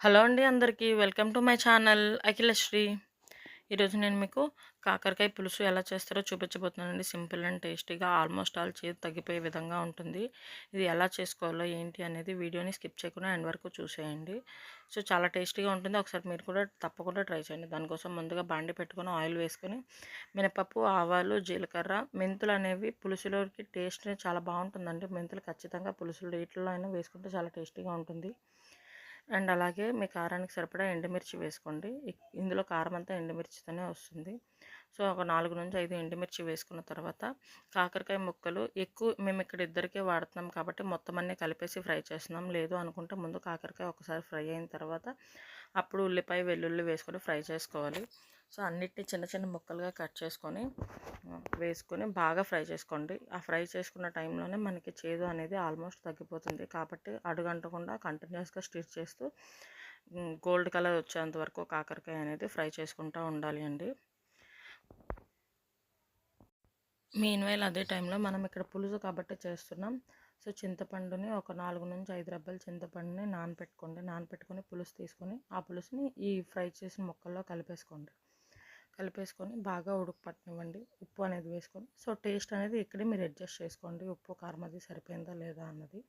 Hello అండి అందరికీ. Welcome to my channel Akhilasri ఈరోజు నేను మీకు కాకరకాయ పులుసు ఎలా చేస్తారో చూపించబోతున్నానండి. సింపుల్ అండ్ టేస్టీగా ఆల్మోస్ట్ ఆల్ చేతి తగ్గిపోయే విధంగా ఉంటుంది. ఇది ఎలా చేసుకోవాలో ఏంటి అనేది వీడియోని స్కిప్ చేయకుండా ఎండ్ వరకు చూసేయండి. సో చాలా టేస్టీగా ఉంటుంది. ఒకసారి మీరు కూడా తప్పకుండా ట్రై చేయండి. దానికోసం ముందుగా బాండి పెట్టుకొని ఆయిల్ వేసుకొని మినపప్పు ఆవాలు జీలకర్ర మెంతులు అనేవి పులుసులోకి టేస్ట్ చాలా బాగుంటుందండి. మెంతులు ఖచ్చితంగా పులుసులు వీటిలో అయినా వేసుకుంటే చాలా టేస్టీగా ఉంటుంది. అండ్ అలాగే మీ కారానికి సరిపడా ఎండుమిర్చి వేసుకోండి. ఇందులో కారం అంతా ఎండుమిర్చితోనే వస్తుంది. సో ఒక నాలుగు నుంచి ఐదు ఎండుమిర్చి వేసుకున్న తర్వాత కాకరకాయ ముక్కలు ఎక్కువ మేము ఇక్కడ ఇద్దరికే వాడుతున్నాం కాబట్టి మొత్తం అన్నీ కలిపేసి ఫ్రై చేస్తున్నాం. లేదు అనుకుంటే ముందు కాకరకాయ ఒకసారి ఫ్రై అయిన తర్వాత అప్పుడు ఉల్లిపాయ వెల్లుల్లి వేసుకొని ఫ్రై చేసుకోవాలి. సో అన్నిటిని చిన్న చిన్న ముక్కలుగా కట్ చేసుకొని వేసుకొని బాగా ఫ్రై చేసుకోండి. ఆ ఫ్రై చేసుకున్న టైంలోనే మనకి చేదు అనేది ఆల్మోస్ట్ తగ్గిపోతుంది. కాబట్టి అడుగంటకుండా కంటిన్యూస్గా స్టిచ్ చేస్తూ గోల్డ్ కలర్ వచ్చేంత వరకు కాకరకాయ అనేది ఫ్రై చేసుకుంటూ ఉండాలి అండి. మీన్వైల్ అదే టైంలో మనం ఇక్కడ పులుసు కాబట్టి చేస్తున్నాం. సో చింతపండుని ఒక నాలుగు నుంచి ఐదు రబ్బలు చింతపండుని నానపెట్టుకోండి. నానపెట్టుకొని పులుసు తీసుకొని ఆ పులుసుని ఈ ఫ్రై చేసిన ముక్కల్లో కలిపేసుకోండి. కలిపేసుకొని బాగా ఉడకపట్టనివ్వండి. ఉప్పు అనేది వేసుకొని. సో టేస్ట్ అనేది ఇక్కడే మీరు అడ్జస్ట్ చేసుకోండి. ఉప్పు కారం అది సరిపోయిందా లేదా అన్నది.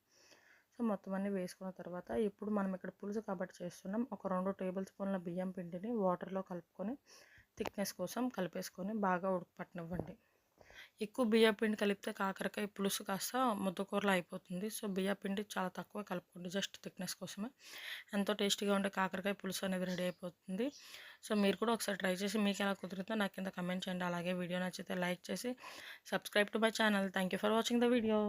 సో మొత్తం అన్నీ వేసుకున్న తర్వాత ఇప్పుడు మనం ఇక్కడ పులుసు కాబట్టి చేస్తున్నాం. ఒక రెండు టేబుల్ స్పూన్ల బియ్యం పిండిని వాటర్లో కలుపుకొని థిక్నెస్ కోసం కలిపేసుకొని బాగా ఉడకపట్టనివ్వండి. ఎక్కువ బియ్యపిండి కలిపితే కాకరకాయ పులుసు కాస్త ముద్దకూరలో అయిపోతుంది. సో బియ్యపిండి చాలా తక్కువ కలుపుకోండి జస్ట్ థిక్నెస్ కోసమే. ఎంతో టేస్టీగా ఉండే కాకరకాయ పులుసు అనేది రెడీ అయిపోతుంది. సో మీరు కూడా ఒకసారి ట్రై చేసి మీకు ఎలా కుదురుతుందో నాకు కింద కమెంట్ చేయండి. అలాగే వీడియో నచ్చితే లైక్ చేసి subscribe to my channel. Thank you for watching the video.